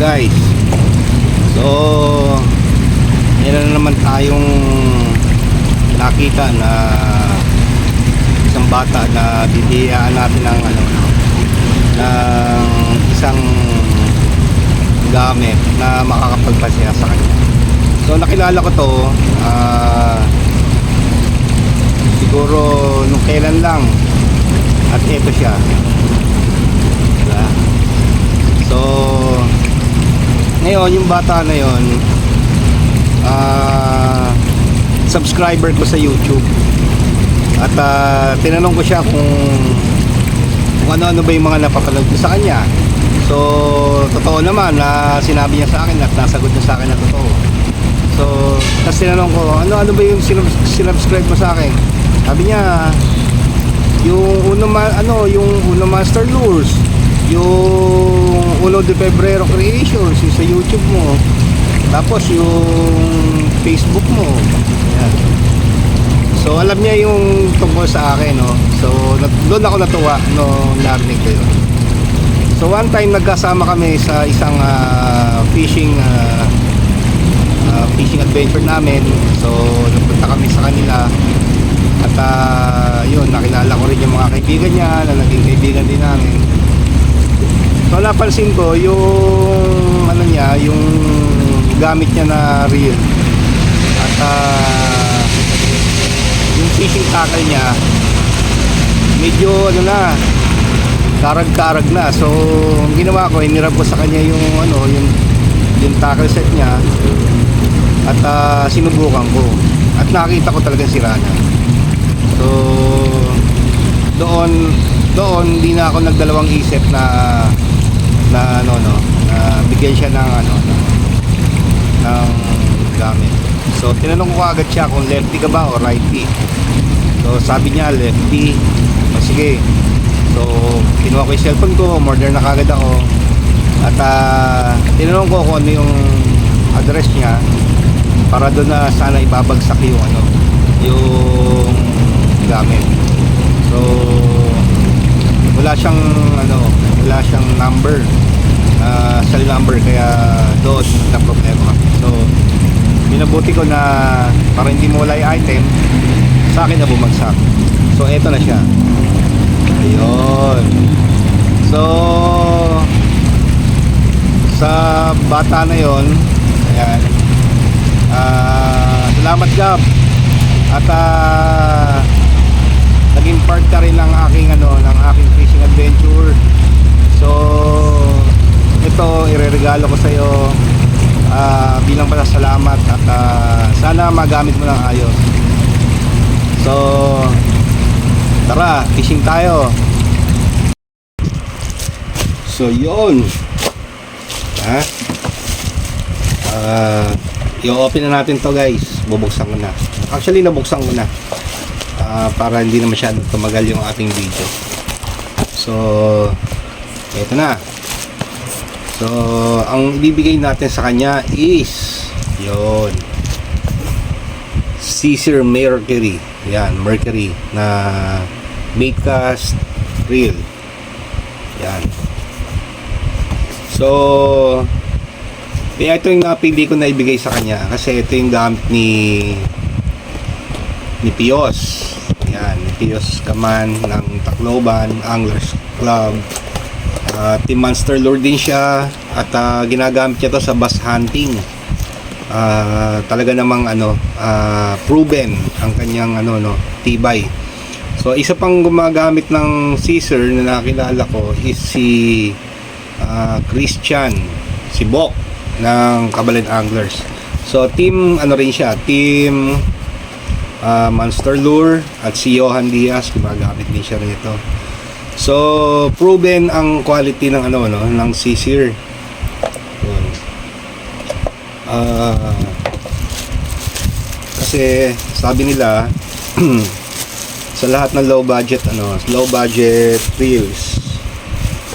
guys so meron na naman tayong nakita na isang bata na bibiyaan natin ng ano ng isang gamit na makakapagpasya sa kanya. So nakilala ko to ah, siguro nung kailan lang at eto siya. Diba? so ngayon yung bata na yon ah subscriber ko sa YouTube. At ah, tinanong ko siya kung kung ano-ano ba yung mga napapanood ko sa kanya. So totoo naman na sinabi niya sa akin at nasagot niya sa akin na totoo. So tapos tinanong ko ano-ano ba yung sinub- sinubscribe mo sa akin? Sabi niya yung uno ano yung uno master lures yung uno de febrero creations sa youtube mo. Tapos yung facebook mo. Ayan. so alam niya yung tungkol sa akin no? So doon ako natuwa no narinig ko yun. So one time nagkasama kami sa isang ah, fishing ah, ah, fishing adventure namin. So napunta kami sa kanila. At ah, yun, nakilala ko rin yung mga kaibigan niya na naging kaibigan din namin. So napansin ko yung ano niya, yung gamit niya na reel. At ah, yung fishing tackle niya medyo ano na karag-karag na. So ang ginawa ko, inirap ko sa kanya yung ano, yung yung tackle set niya at ah, sinubukan ko. At nakita ko talaga sira na. So doon doon hindi na ako nagdalawang isip na na ano no na bigyan siya ng ano ng, ng gamit. So tinanong ko agad siya kung lefty ka ba o righty. So sabi niya lefty. O sige. So kinuha ko yung cellphone ko, order na kagad ako. At ah, tinanong ko kung ano yung address niya para doon na sana ibabagsak yung ano yung gamit. So wala siyang ano, wala siyang number uh, cell number kaya doon na problema. So minabuti ko na para hindi mo wala yung item sa akin na bumagsak. So eto na siya. Ayun. So sa bata na yon ayan Ah, salamat Gab at ah, naging part ka rin ng aking ano ng aking fishing adventure so ito ireregalo ko sa iyo bilang pasasalamat at ah, sana magamit mo ng ayos. So tara fishing tayo. So yun. Ha? Ah i-open na natin to guys. Bubuksan ko na. Actually nabuksan ko na. Ah, para hindi na masyadong tumagal yung ating video. So eto na. So ang ibibigay natin sa kanya is yon Caesar Mercury. Yan Mercury na baitcast reel yan. So kaya ito yung napili ko na ibigay sa kanya kasi ito yung gamit ni ni Pios. Yan, ni Pios Kaman ng Tacloban Anglers Club. Uh, Team Monster Lure din siya at ah, ginagamit niya to sa bass hunting. Ah, talaga namang ano, ah, proven ang kanyang ano no, tibay. So isa pang gumagamit ng Caesar na nakilala ko is si ah, Christian, si Bok ng Kabalin Anglers. So team ano rin siya, team ah, Monster Lure at si Johan Diaz gumagamit din siya rito. So proven ang quality ng ano no ng. Yun. Ah, kasi sabi nila sa lahat ng low budget ano, low budget reels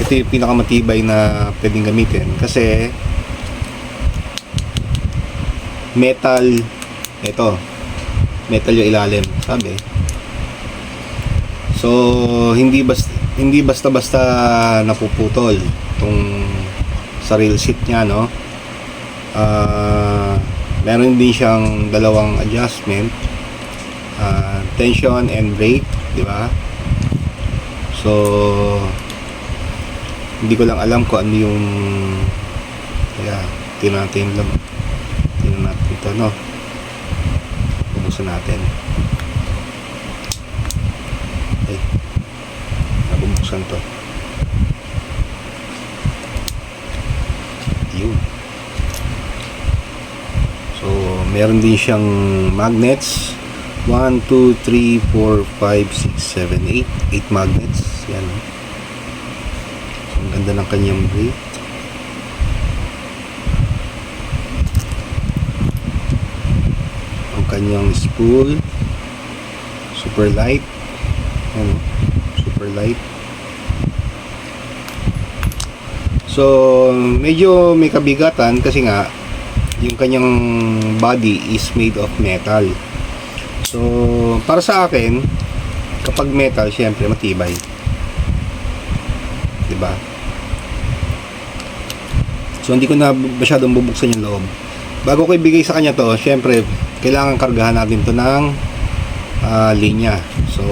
ito yung pinakamatibay na pwedeng gamitin kasi metal ito metal yung ilalim sabi so hindi basta hindi basta basta napuputol itong sa real seat niya, no? Ah, meron din siyang dalawang adjustment. Ah, tension and brake, di ba? So, hindi ko lang alam kung ano yung kaya, tingnan natin lang. Tingnan natin ito, no? Bubuksan natin. Ay, nabubuksan to. Yun. So, meron din siyang magnets. 1, 2, 3, 4, 5, 6, 7, 8. 8 magnets. Yan. So, ang ganda ng kanyang brake. Ang kanyang spool. Super light. Yan. Super light. So, medyo may kabigatan kasi nga yung kanyang body is made of metal. So, para sa akin, kapag metal, syempre matibay. 'Di ba? So, hindi ko na masyadong bubuksan yung loob. Bago ko ibigay sa kanya to, syempre, kailangan kargahan natin to ng ah, linya. So,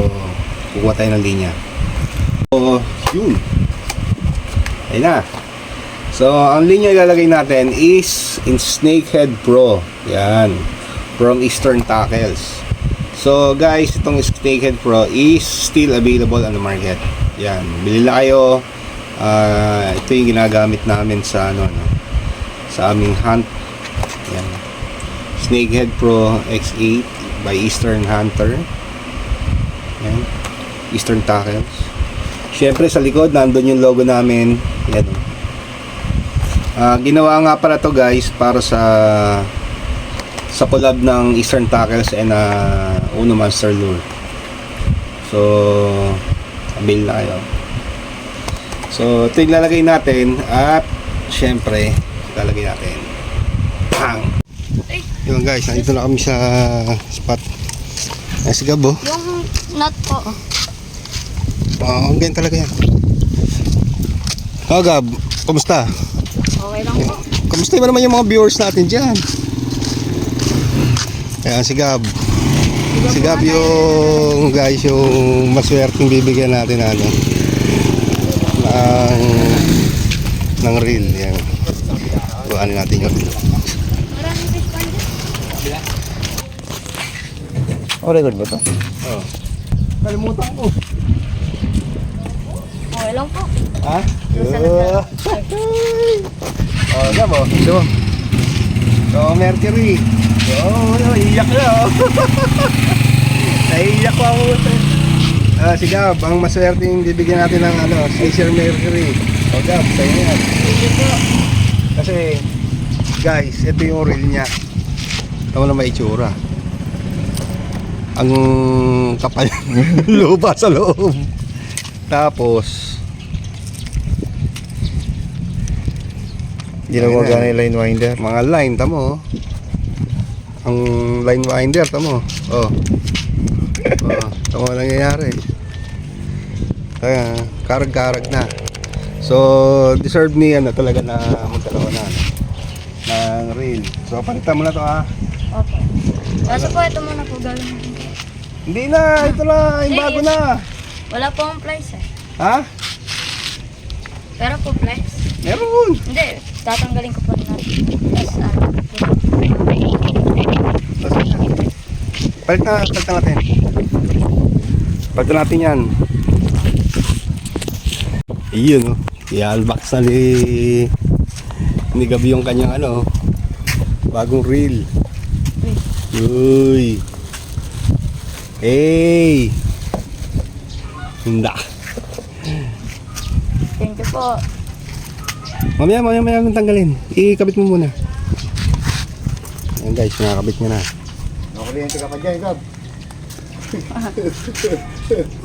kukuha tayo ng linya. So, yun. Ayun na. So, ang linya ilalagay natin is in Snakehead Pro. Yan. From Eastern Tackles. So, guys, itong Snakehead Pro is still available on the market. Yan. Bili lang kayo. Ah, ito yung ginagamit namin sa ano, no, sa aming hunt. Yan. Snakehead Pro X8 by Eastern Hunter. Yan. Eastern Tackles. Siyempre, sa likod, nandun yung logo namin. Yan. Oh. Ah, ginawa nga pala to guys para sa sa collab ng Eastern Tackles and uh, Uno Monster Lure. So, avail na kayo. So, ito yung lalagay natin at syempre, lalagay natin. Bang! Yun guys, nandito na kami sa spot. Ay, si Gabo. Yung nut po. Oo, ang ganyan talaga yan. Oh, Gab, kumusta? Okay lang po. Kamusta ba naman yung mga viewers natin dyan? Ayan, si Gab. Si Gab yung guys, yung maswerteng bibigyan natin ano ng ng reel yan. Buwan natin yun. Oh, record ba to? Oh. Kalimutan ko. Lang po. Ha? Uh, oh, oh. Ito. So, Mercury. Oh, oh, iyak na oh. Naiiyak ko ako. Ah, si Gab, ang maswerteng bibigyan natin ng ano, Caesar Mercury. O Gab, sa'yo yan. Po. Kasi, guys, ito yung reel niya. Ito na may itsura. Ang kapal lupa sa loob. Tapos, Gumagana yung line winder. mga line, tamo. oh. Ang line winder, tamo. Oh. Oh, tamo ang nangyayari. Kaya, karag-karag na. So, deserve ni ano talaga na magkaroon na ano, ng reel. So, palitan mo na to ha. Opo. Kaso po, ito muna po galing. Hindi na, ito na, yung bago na. Wala po akong plies eh. Ha? Pero po plies. Meron. Hindi, tatanggalin ko po na. Tapos ano, Palit na, palit na natin. Palit na natin yan. Iyon, oh. I-albox na ni ni Gabi yung kanyang ano, bagong reel. Uy. Hey. Hindi. thank you po. Mamaya, mamaya, mamaya akong tanggalin. Ikabit mo muna. Ayan guys, nakakabit niya na. Nakuryente ka pa dyan, Gab.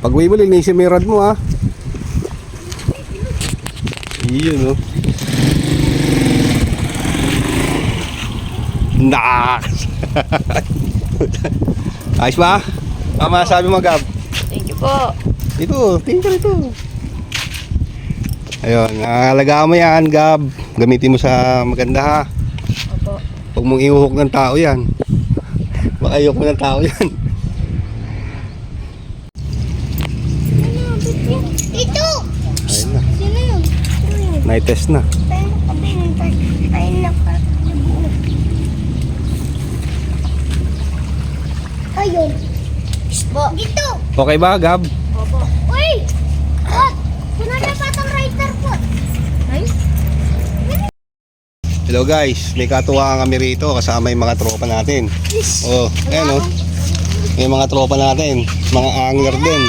Pag way mo, linisin mo yung rod mo ha. Iyon oh. Naks! Ayos ba? Tama sabi mo Gab. Po. Ito, tingin ka rito. Ayun, alagaan mo yan, Gab. Gamitin mo sa maganda ha. Opo. Huwag mong iuhok ng tao yan. Baka iyok mo ng tao yan. Ito! Ayun na, Sino yun? Night test na. Tayo na Tayo na. Ayun. Po. Dito! Okay ba, Gab? Opo. Uy! What? Sunod na patang rider po. Ay? Hello guys, may katuwaan kami rito kasama yung mga tropa natin. Oh, ayan oh. Yung mga tropa natin, mga angler din.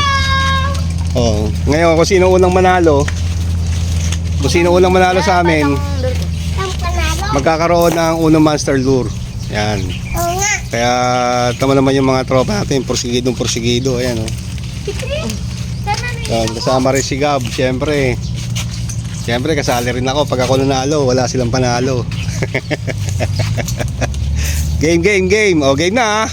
Oh, ngayon kung sino unang manalo, kung sino unang manalo sa amin, magkakaroon ng unang monster lure. Yan. Oo nga. Kaya tama naman yung mga tropa natin, porsigidong porsigido, ayan oh. Sana rin. Yan, kasama rin si Gab, syempre. Syempre kasali rin ako pag ako nanalo, wala silang panalo. game, game, game. O, game na ah.